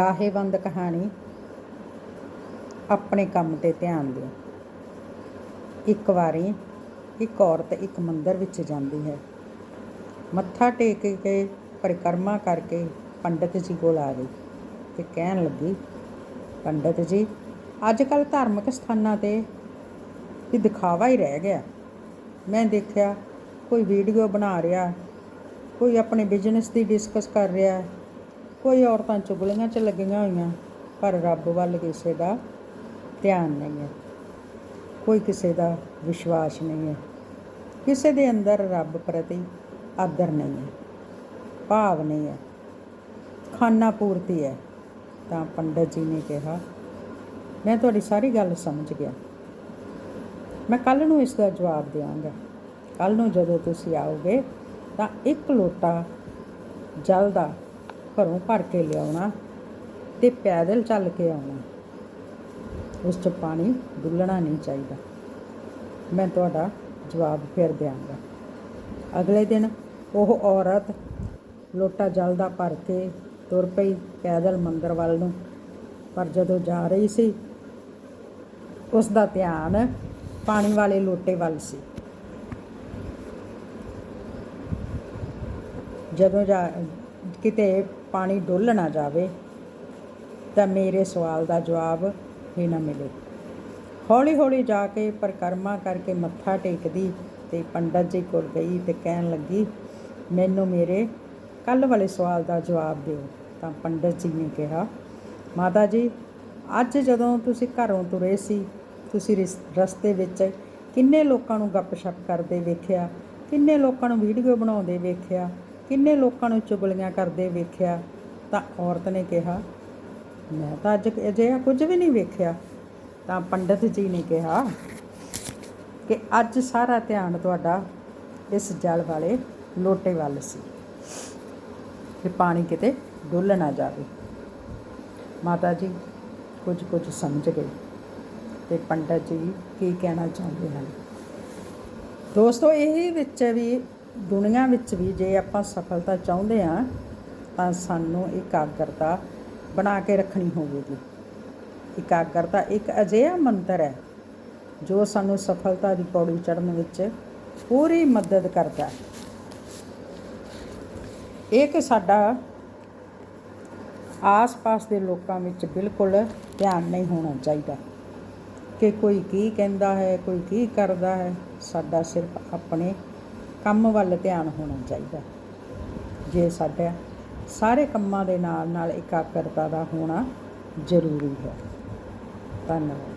ਲਾਹੇਵੰਦ ਕਹਾਣੀ ਆਪਣੇ ਕੰਮ ਤੇ ਧਿਆਨ ਦਿਓ। ਇੱਕ ਵਾਰੀ ਇੱਕ ਔਰਤ ਇੱਕ ਮੰਦਰ ਵਿੱਚ ਜਾਂਦੀ ਹੈ। ਮੱਥਾ ਟੇਕ ਕੇ ਪਰਿਕਰਮਾ ਕਰਕੇ ਪੰਡਤ ਜੀ ਕੋਲ ਆ ਗਈ ਤੇ ਕਹਿਣ ਲੱਗੀ, ਪੰਡਤ ਜੀ ਅੱਜ ਕੱਲ ਧਾਰਮਿਕ ਸਥਾਨਾਂ ਤੇ ਵੀ ਦਿਖਾਵਾ ਹੀ ਰਹਿ ਗਿਆ। ਮੈਂ ਦੇਖਿਆ ਕੋਈ ਵੀਡੀਓ ਬਣਾ ਰਿਹਾ, ਕੋਈ ਆਪਣੇ ਬਿਜ਼ਨਸ ਦੀ ਡਿਸਕਸ ਕਰ ਰਿਹਾ ਕੋਈ ਔਰਤਾਂ ਚੁਗਲੀਆਂ 'ਚ ਲੱਗੀਆਂ ਹੋਈਆਂ, ਪਰ ਰੱਬ ਵੱਲ ਕਿਸੇ ਦਾ ਧਿਆਨ ਨਹੀਂ ਹੈ। ਕੋਈ ਕਿਸੇ ਦਾ ਵਿਸ਼ਵਾਸ ਨਹੀਂ ਹੈ। ਕਿਸੇ ਦੇ ਅੰਦਰ ਰੱਬ ਪ੍ਰਤੀ ਆਦਰ ਨਹੀਂ ਹੈ, ਭਾਵ ਨਹੀਂ ਹੈ। ਖਾਨਾ ਪੂਰਤੀ ਹੈ, ਤਾਂ ਪੰਡਤ ਜੀ ਨੇ ਕਿਹਾ, ਮੈਂ ਤੁਹਾਡੀ ਸਾਰੀ ਗੱਲ ਸਮਝ ਗਿਆ। ਮੈਂ ਕੱਲ ਨੂੰ ਇਸ ਦਾ ਜਵਾਬ ਦੇਵਾਂਗਾ ਕੱਲ ਨੂੰ ਜਦੋਂ ਤੁਸੀਂ ਆਓਗੇ, ਤਾਂ ਇੱਕ ਲੋਟਾ ਜਲ ਦਾ ਘਰੋਂ ਭਰ ਕੇ ਲਿਆਉਣਾ ਤੇ ਪੈਦਲ ਚੱਲ ਕੇ ਆਉਣਾ। ਉਸ 'ਚ ਪਾਣੀ ਡੁੱਲਣਾ ਨਹੀਂ ਚਾਹੀਦਾ। ਮੈਂ ਤੁਹਾਡਾ ਜਵਾਬ ਫਿਰ ਦਿਆਂਗਾ। ਅਗਲੇ ਦਿਨ ਉਹ ਔਰਤ ਲੋਟਾ ਜਲ ਦਾ ਭਰ ਕੇ ਤੁਰ ਪਈ ਪੈਦਲ ਮੰਦਰ ਵੱਲ ਨੂੰ। ਪਰ ਜਦੋਂ ਜਾ ਰਹੀ ਸੀ, ਉਸ ਦਾ ਧਿਆਨ ਪਾਣੀ ਵਾਲੇ ਲੋਟੇ ਵੱਲ ਸੀ। ਜਦੋਂ ਜਾ ਕਿਤੇ ਪਾਣੀ ਡੁੱਲ ਨਾ ਜਾਵੇ, ਤਾਂ ਮੇਰੇ ਸਵਾਲ ਦਾ ਜਵਾਬ ਹੀ ਨਾ ਮਿਲੇ। ਹੌਲੀ ਹੌਲੀ ਜਾ ਕੇ ਪਰਿਕਰਮਾ ਕਰਕੇ ਮੱਥਾ ਟੇਕਦੀ ਤੇ ਪੰਡਤ ਜੀ ਕੋਲ ਗਈ ਤੇ ਕਹਿਣ ਲੱਗੀ, ਮੈਨੂੰ ਮੇਰੇ ਕੱਲ ਵਾਲੇ ਸਵਾਲ ਦਾ ਜਵਾਬ ਦਿਓ। ਤਾਂ ਪੰਡਤ ਜੀ ਨੇ ਕਿਹਾ, ਮਾਤਾ ਜੀ, ਅੱਜ ਜਦੋਂ ਤੁਸੀਂ ਘਰੋਂ ਤੁਰੇ ਸੀ, ਤੁਸੀਂ ਰਿਸ- ਰਸਤੇ ਵਿੱਚ ਕਿੰਨੇ ਲੋਕਾਂ ਨੂੰ ਗੱਪਸ਼ਪ ਕਰਦੇ ਵੇਖਿਆ, ਕਿੰਨੇ ਲੋਕਾਂ ਨੂੰ ਵੀਡੀਓ ਬਣਾਉਂਦੇ ਵੇਖਿਆ ਕਿੰਨੇ ਲੋਕਾਂ ਨੂੰ ਚੁਗਲੀਆਂ ਕਰਦੇ ਵੇਖਿਆ? ਤਾਂ ਔਰਤ ਨੇ ਕਿਹਾ, ਮੈਂ ਤਾਂ ਅੱਜ ਅਜਿਹਾ ਕੁਝ ਵੀ ਨਹੀਂ ਵੇਖਿਆ। ਤਾਂ ਪੰਡਤ ਜੀ ਨੇ ਕਿਹਾ ਕਿ ਅੱਜ ਸਾਰਾ ਧਿਆਨ ਤੁਹਾਡਾ ਇਸ ਜਲ ਵਾਲੇ ਲੋਟੇ ਵੱਲ ਸੀ ਕਿ ਪਾਣੀ ਕਿਤੇ ਡੁੱਲ ਨਾ ਜਾਵੇ। ਮਾਤਾ ਜੀ, ਕੁਝ ਕੁਝ ਸਮਝ ਗਏ ਤੇ ਪੰਡਤ ਜੀ ਕੀ ਕਹਿਣਾ ਚਾਹੁੰਦੇ ਹਨ? ਦੋਸਤੋ, ਇਹ ਵਿੱਚ ਵੀ ਦੁਨੀਆ ਵਿੱਚ ਵੀ ਜੇ ਆਪਾਂ ਸਫਲਤਾ ਚਾਹੁੰਦੇ ਆ ਤਾਂ ਸਾਨੂੰ ਇਕਾਗਰਤਾ ਬਣਾ ਕੇ ਰੱਖਣੀ ਹੋਵੇਗੀ। ਇਕਾਗਰਤਾ ਇੱਕ ਅਜਿਹਾ ਮੰਤਰ ਹੈ, ਜੋ ਸਾਨੂੰ ਸਫਲਤਾ ਦੀ ਪੌੜੀ ਚੜ੍ਹਨ ਵਿੱਚ ਪੂਰੀ ਮਦਦ ਕਰਦਾ ਹੈ। ਇਹ ਕਿ ਸਾਡਾ ਆਸ-ਪਾਸ ਦੇ ਲੋਕਾਂ ਵਿੱਚ ਬਿਲਕੁਲ ਧਿਆਨ ਨਹੀਂ ਹੋਣਾ ਚਾਹੀਦਾ, ਕਿ ਕੋਈ ਕੀ ਕਹਿੰਦਾ ਹੈ, ਕੋਈ ਕੀ ਕਰਦਾ ਹੈ, ਸਾਡਾ ਸਿਰਫ ਆਪਣੇ ਕੰਮ ਵੱਲ ਧਿਆਨ ਹੋਣਾ ਚਾਹੀਦਾ। ਜੇ ਸਾਡਾ ਸਾਰੇ ਕੰਮਾਂ ਦੇ ਨਾਲ ਨਾਲ ਇਕਾਗਰਤਾ ਦਾ ਹੋਣਾ ਜ਼ਰੂਰੀ ਹੈ। ਧੰਨਵਾਦ।